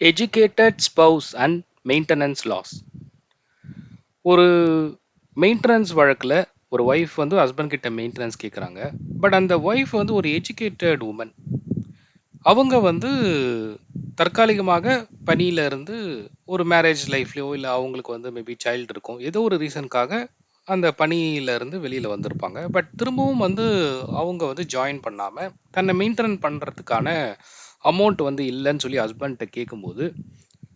Educated spouse and maintenance laws ஒரு maintenance வழக்கில் ஒரு ஒய்ஃப் வந்து ஹஸ்பண்ட் கிட்ட மெயின்டெனன்ஸ் கேட்குறாங்க பட் அந்த ஒய்ஃப் வந்து ஒரு எஜுகேட்டட் உமன் அவங்க வந்து தற்காலிகமாக பணியில இருந்து ஒரு மேரேஜ் லைஃப்லையோ இல்லை அவங்களுக்கு வந்து மேபி சைல்டு இருக்கும். ஏதோ ஒரு ரீசனுக்காக அந்த பணியிலேருந்து வெளியில் வந்திருப்பாங்க. பட் திரும்பவும் வந்து அவங்க வந்து ஜாயின் பண்ணாமல் தன்னை மெயின்டைன் பண்ணுறதுக்கான அமௌண்ட் வந்து இல்லைன்னு சொல்லி ஹஸ்பண்ட்ட கேட்கும்போது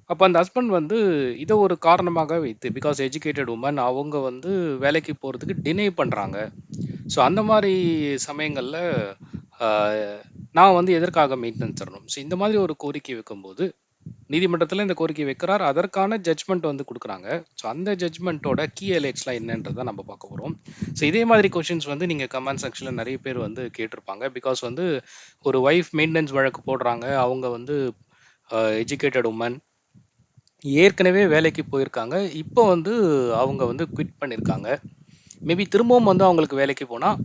அப்போ அந்த ஹஸ்பண்ட் வந்து இதை ஒரு காரணமாக வைத்து பிகாஸ் எஜுகேட்டட் உமன் அவங்க வந்து வேலைக்கு போகிறதுக்கு டினை பண்ணுறாங்க ஸோ அந்த மாதிரி சமயங்களில் நான் வந்து எதற்காக மெயின்டெனன்ஸ் தரணும் ஸோ இந்த மாதிரி ஒரு கோரிக்கை வைக்கும்போது நீதிமன்றத்தில் இந்த கோரிக்கை வைக்கிறார். அதற்கான ஜட்ஜ்மெண்ட் வந்து கொடுக்குறாங்க. ஸோ அந்த ஜட்ஜ்மெண்ட்டோட கீ எலெக்ஸ்லாம் என்னன்றதை நம்ம பார்க்க போகிறோம் ஸோ இதே மாதிரி கொஷின்ஸ் வந்து நீங்கள் கமெண்ட் செக்ஷனில் நிறைய பேர் வந்து கேட்டிருப்பாங்க. பிகாஸ் வந்து ஒரு ஒய்ஃப் மெயின்டெனன்ஸ் வழக்கு போடுறாங்க. அவங்க வந்து எஜுகேட்டட் உமன் ஏற்கனவே வேலைக்கு போயிருக்காங்க. இப்போ வந்து அவங்க வந்து குவிட் பண்ணியிருக்காங்க மேபி திரும்பவும் வந்து அவங்களுக்கு வேலைக்கு போனால்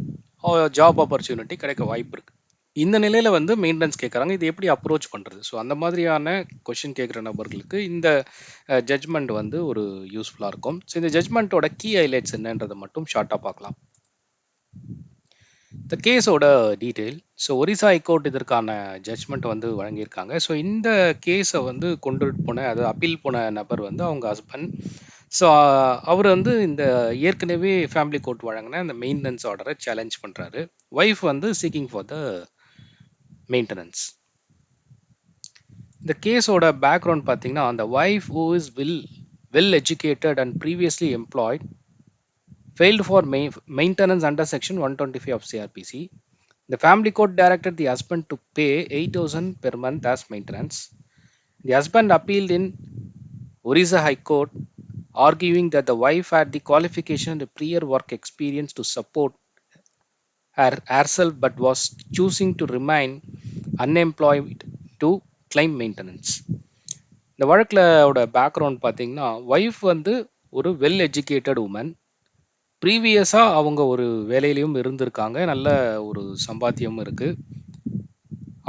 ஜாப் ஆப்பர்ச்சுனிட்டி கிடைக்க வாய்ப்பு இருக்குது இந்த நிலையில் வந்து மெயின்டெனன்ஸ் கேட்குறாங்க இது எப்படி அப்ரோச் பண்ணுறது ஸோ அந்த மாதிரியான கொஷின் கேட்குற நபர்களுக்கு இந்த ஜட்ஜ்மெண்ட் வந்து ஒரு யூஸ்ஃபுல்லாக இருக்கும். ஸோ இந்த ஜட்ஜ்மெண்ட்டோட கீ ஹைலைட்ஸ் என்னன்றதை மட்டும் ஷார்ட்டாக பார்க்கலாம். இந்த கேஸோட detail so Orissa high court இதற்கான ஜட்ஜ்மெண்ட் வந்து வழங்கியிருக்காங்க. ஸோ இந்த கேஸை வந்து கொண்டு போன அது அப்பீல் போன நபர் வந்து அவங்க ஹஸ்பண்ட் ஸோ அவர் வந்து இந்த ஏற்கனவே ஃபேமிலி கோர்ட் வழங்கின அந்த மெயின்டெனன்ஸ் ஆர்டரை சேலஞ்ச் பண்ணுறாரு ஒய்ஃப் வந்து seeking for the மெயின்டெனன்ஸ் இந்த கேஸோட பேக்ரவுண்ட் பார்த்தீங்கன்னா அந்த wife who is will well educated and previously employed failed for main, maintenance under section 125 of CRPC. The family court directed the husband to pay 8000 per month as maintenance. The husband appealed in Orissa High Court, arguing that the wife had the qualification and the prior work experience to support her herself but was choosing to remain unemployed to claim maintenance. இந்த வழக்கில் background பார்த்தீங்கன்னா wife வந்து ஒரு well educated woman ப்ரீவியஸாக அவங்க ஒரு வேலையிலையும் இருந்திருக்காங்க. நல்ல ஒரு சம்பாத்தியமும் இருக்குது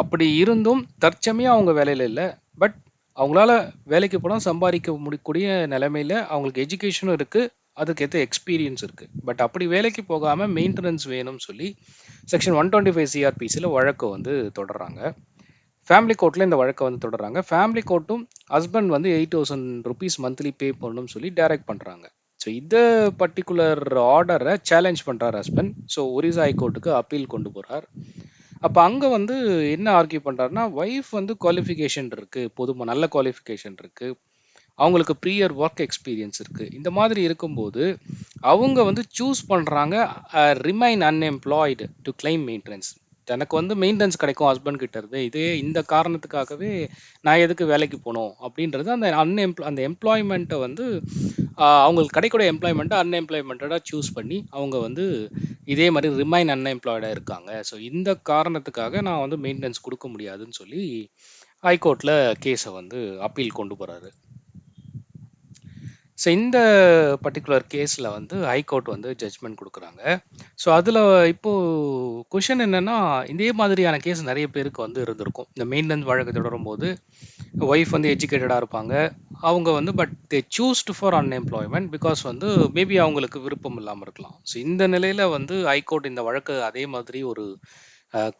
அப்படி இருந்தும் தற்சமயம் அவங்க வேலையில் இல்லை. பட் அவங்களால வேலைக்கு போனால் சம்பாதிக்க முடியக்கூடிய நிலைமையில் அவங்களுக்கு எஜுகேஷனும் இருக்குது அதுக்கேற்ற எக்ஸ்பீரியன்ஸ் இருக்குது பட் அப்படி வேலைக்கு போகாமல் மெயின்டெனன்ஸ் வேணும்னு சொல்லி செக்ஷன் ஒன் டுவெண்ட்டி ஃபைவ் சிஆர்பிசியில் வழக்கு வந்து தொடர்றாங்க. ஃபேமிலி கோர்ட்டில் இந்த வழக்கை வந்து தொடர்றாங்க. ஃபேமிலி கோர்ட்டும் ஹஸ்பண்ட் வந்து eight thousand rupees monthly pay பண்ணணும்னு சொல்லி டைரக்ட் பண்ணுறாங்க ஸோ இந்த பர்டிகுலர் ஆர்டரை சேலஞ்ச் பண்ணுறார் ஹஸ்பண்ட் ஸோ ஒரிசா ஹைகோர்ட்டுக்கு அப்பீல் கொண்டு போகிறார் அப்போ அங்கே வந்து என்ன ஆர்கியூ பண்ணுறாருன்னா ஒய்ஃப் வந்து குவாலிஃபிகேஷன் இருக்குது பொதுமா நல்ல குவாலிஃபிகேஷன் இருக்குது அவங்களுக்கு ப்ரீயர் ஒர்க் எக்ஸ்பீரியன்ஸ் இருக்குது இந்த மாதிரி இருக்கும்போது அவங்க வந்து சூஸ் பண்ணுறாங்க remain unemployed to claim maintenance எனக்கு வந்து மெயின்டெனன்ஸ் கிடைக்கும் ஹஸ்பண்ட் கிட்ட இருந்து இதே இந்த காரணத்துக்காகவே நான் எதுக்கு வேலைக்கு போகணும்? அப்படின்றது அந்த அன்எம்ப்ளா அந்த எம்ப்ளாய்மெண்ட்டை வந்து uh, அவங்களுக்கு கிடைக்கூடிய எம்ப்ளாய்மெண்ட்டை அன்எம்ப்ளாய்மெண்ட்டாக சூஸ் பண்ணி அவங்க வந்து இதே மாதிரி ரிமைன் அன்எம்ப்ளாய்டாக இருக்காங்க. ஸோ இந்த காரணத்துக்காக நான் வந்து மெயின்டெனன்ஸ் கொடுக்க முடியாதுன்னு சொல்லி ஹைகோர்ட்டில் கேஸை வந்து அப்பீல் கொண்டு போகிறாரு ஸோ இந்த பர்டிகுலர் கேஸில் வந்து ஹைகோர்ட் வந்து ஜட்ஜ்மெண்ட் கொடுக்குறாங்க. ஸோ அதில் இப்போது கொஷின் என்னென்னா இதே மாதிரியான கேஸ் நிறைய பேருக்கு வந்து இருந்திருக்கும். இந்த மெயின்டெனன்ஸ் வழக்கு தொடரும் போது ஒய்ஃப் வந்து எஜுகேட்டடாக இருப்பாங்க. அவங்க வந்து but they choosed for unemployment because வந்து மேபி அவங்களுக்கு விருப்பம் இல்லாமல் இருக்கலாம். ஸோ இந்த நிலையில் வந்து ஹைகோர்ட் இந்த வழக்கு அதே மாதிரி ஒரு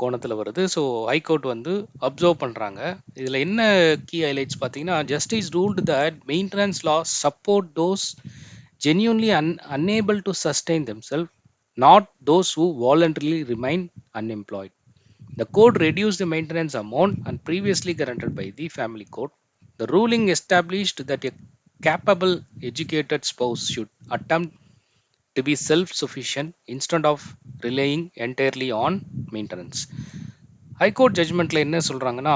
கோணத்தில் வருது ஸோ ஹைகோர்ட் வந்து அப்சர்வ் பண்ணுறாங்க இதில் என்ன கீ ஹைலைட்ஸ் பார்த்தீங்கன்னா justice ruled that maintenance law support those genuinely un unable to sustain them self not those who voluntarily remain unemployed The court reduced the maintenance amount and previously granted by the family court. The ruling established that a capable, educated spouse should attempt to be self sufficient instead of relying entirely on maintenance. High court ஜட்ஜ்மெண்ட்டில் என்ன சொல்கிறாங்கன்னா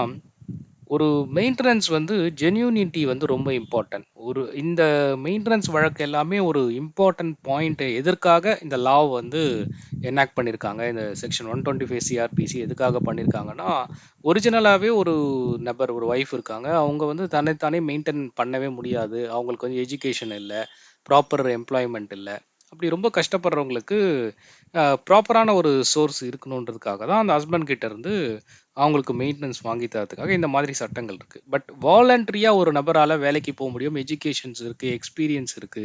ஒரு maintenance வந்து genuinity வந்து ரொம்ப important ஒரு இந்த maintenance வழக்கு எல்லாமே ஒரு இம்பார்ட்டன்ட் பாயிண்ட் எதற்காக இந்த லா வந்து எனாக்ட் பண்ணியிருக்காங்க இந்த section one twenty five CRPC எதுக்காக பண்ணியிருக்காங்கன்னா ஒரிஜினலாகவே ஒரு நபர் ஒரு ஒய்ஃப் இருக்காங்க. அவங்க வந்து தன்னைத்தானே மெயின்டைன் பண்ணவே முடியாது. அவங்களுக்கு வந்து எஜுகேஷன் இல்லை ப்ராப்பர் எம்ப்ளாய்மெண்ட் இல்லை. அப்படி ரொம்ப கஷ்டப்படுறவங்களுக்கு ப்ராப்பரான ஒரு சோர்ஸ் இருக்கணுன்றதுக்காக தான் அந்த ஹஸ்பண்ட் கிட்ட இருந்து அவங்களுக்கு மெயின்டெனன்ஸ் வாங்கி தரதுக்காக இந்த மாதிரி சட்டங்கள் இருக்கு. பட் வாலண்டரியாக ஒரு நபரால் வேலைக்கு போக முடியும். எஜுகேஷன்ஸ் இருக்கு எக்ஸ்பீரியன்ஸ் இருக்கு.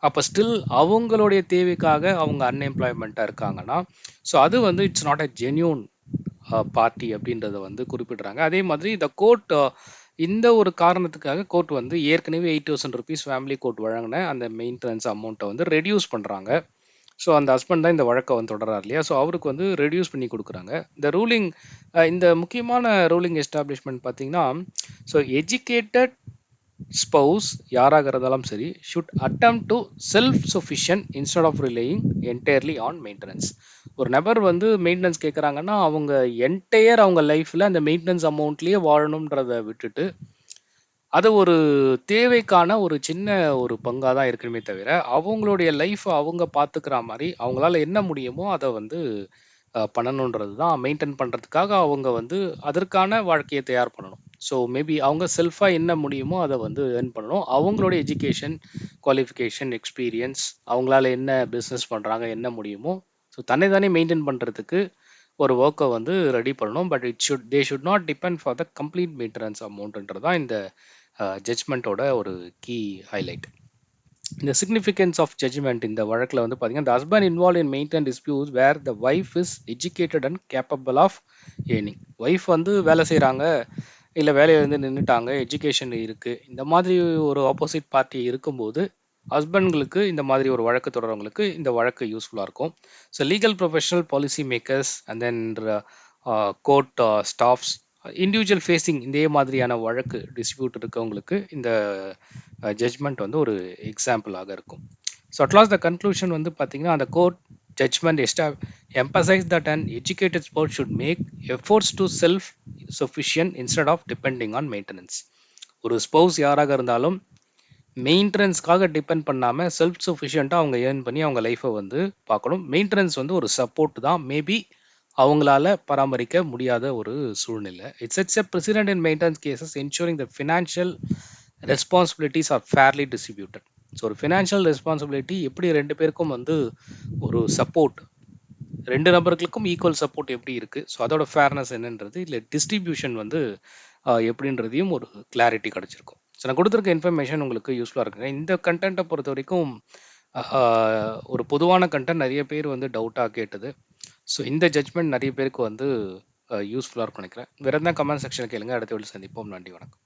அப்போ ஸ்டில் அவங்களுடைய தேவைக்காக அவங்க அன்எம்ப்ளாய்மெண்ட்டாக இருக்காங்கன்னா ஸோ அது வந்து it's not a genuine party அப்படின்றத வந்து குறிப்பிடுறாங்க. அதே மாதிரி இந்த கோர்ட் இந்த ஒரு காரணத்துக்காக கோர்ட் வந்து ஏற்கனவே eight thousand rupees family court வழங்கின அந்த மெயின்டெனன்ஸ் அமௌண்ட்டை வந்து ரெடியூஸ் பண்ணுறாங்க ஸோ அந்த ஹஸ்பண்ட் தான் இந்த வழக்கை வந்து தொடரார் இல்லையா? ஸோ அவருக்கு வந்து ரெடியூஸ் பண்ணி கொடுக்குறாங்க. இந்த ரூலிங் இந்த முக்கியமான ரூலிங் எஸ்டாப்ளிஷ்மெண்ட் பார்த்தீங்கன்னா ஸோ எஜுகேட்டட் ஸ்பௌஸ் யாராக இருந்தாலும் சரி should attempt to self sufficient instead of relying entirely on maintenance ஒரு நபர் வந்து மெயின்டெனன்ஸ் கேட்குறாங்கன்னா அவங்க என்டையர் அவங்க லைஃப்பில் அந்த மெயின்டெனன்ஸ் அமௌண்ட்லேயே வாழணுன்றதை விட்டுட்டு அது ஒரு தேவைக்கான ஒரு சின்ன ஒரு பங்காக தான் இருக்கணுமே தவிர அவங்களுடைய லைஃப்பை அவங்க பார்த்துக்கிற மாதிரி அவங்களால என்ன முடியுமோ அதை வந்து பண்ணணுன்றது தான் மெயின்டைன் பண்ணுறதுக்காக அவங்க வந்து அதற்கான வாழ்க்கையை தயார் பண்ணணும். ஸோ மேபி அவங்க செல்ஃபாக என்ன முடியுமோ அதை வந்து ஏர்ன் பண்ணணும். அவங்களோட எஜுகேஷன் குவாலிஃபிகேஷன் எக்ஸ்பீரியன்ஸ் அவங்களால என்ன பிஸ்னஸ் பண்ணுறாங்க என்ன முடியுமோ ஸோ தன்னை தானே மெயின்டைன் பண்ணுறதுக்கு ஒரு ஒர்க்கை வந்து ரெடி பண்ணணும். But it should they should not depend for the complete maintenance அமௌண்ட்ன்றது தான் இந்த ஜட்ஜ்மெண்ட்டோட ஒரு கீ ஹைலைட் இந்த சிக்னிஃபிகன்ஸ் ஆஃப் ஜட்ஜ்மெண்ட் இந்த வழக்கில் வந்து பார்த்தீங்கன்னா the husband involve in maintain disputes where the wife is educated and capable of earning wife வந்து வேலை செய்கிறாங்க இல்லை வேலையை வந்து நின்றுட்டாங்க எஜுகேஷன் இருக்குது இந்த மாதிரி ஒரு ஆப்போசிட் பார்ட்டி இருக்கும்போது ஹஸ்பண்ட்களுக்கு இந்த மாதிரி ஒரு வழக்கு தொடர்றவங்களுக்கு இந்த வழக்கு யூஸ்ஃபுல்லாக இருக்கும். So legal professional policy makers and then court staffs individual facing இதே மாதிரியான வழக்கு டிஸ்பியூட் இருக்கவங்களுக்கு இந்த uh, ஜட்ஜ்மெண்ட் வந்து ஒரு எக்ஸாம்பிளாக இருக்கும். ஸோ அட்லாஸ் த கன்க்ளூஷன் வந்து பார்த்தீங்கன்னா அந்த court judgment esta emphasize that and educated sport should make efforts to self sufficient instead of depending on maintenance ஒரு ஸ்பௌஸ் யாராக இருந்தாலும் மெயின்டெனன்ஸ்க்காக டிபெண்ட் பண்ணாமல் செல்ஃப் சஃபிஷியண்ட்டாக அவங்க ஏர்ன் பண்ணி அவங்க லைஃப்பை வந்து பார்க்கணும். மெயின்டெனன்ஸ் வந்து ஒரு சப்போர்ட் தான். மேபி அவங்களால பராமரிக்க முடியாத ஒரு சூழ்நிலை. It's it's a precedent in maintenance cases ensuring the financial responsibilities are fairly distributed so ஒரு ஃபினான்ஷியல் ரெஸ்பான்சிபிலிட்டி எப்படி ரெண்டு பேருக்கும் வந்து ஒரு சப்போர்ட் ரெண்டு நபர்களுக்கும் ஈக்குவல் சப்போர்ட் எப்படி இருக்குது ஸோ அதோட ஃபேர்னஸ் என்னன்றது இல்லை டிஸ்ட்ரிபியூஷன் வந்து எப்படின்றதையும் ஒரு கிளாரிட்டி கிடச்சிருக்கும். ஸோ நான் கொடுத்துருக்க இன்ஃபர்மேஷன் உங்களுக்கு யூஸ்ஃபுல்லாக இருக்குங்க. இந்த கண்டென்ட்டை பொறுத்த வரைக்கும் ஒரு பொதுவான கண்டென்ட் நிறைய பேர் வந்து டவுட்டாக கேட்டது. ஸோ இந்த ஜட்மெண்ட் நிறைய பேருக்கு வந்து யூஸ்ஃபுல்லாக இருக்கும் நினைக்கிறேன். வேறு இருந்தால் கமெண்ட் செக்ஷன் கேளுங்க. அடுத்த வீட்டில் சந்திப்போம். நன்றி. வணக்கம்.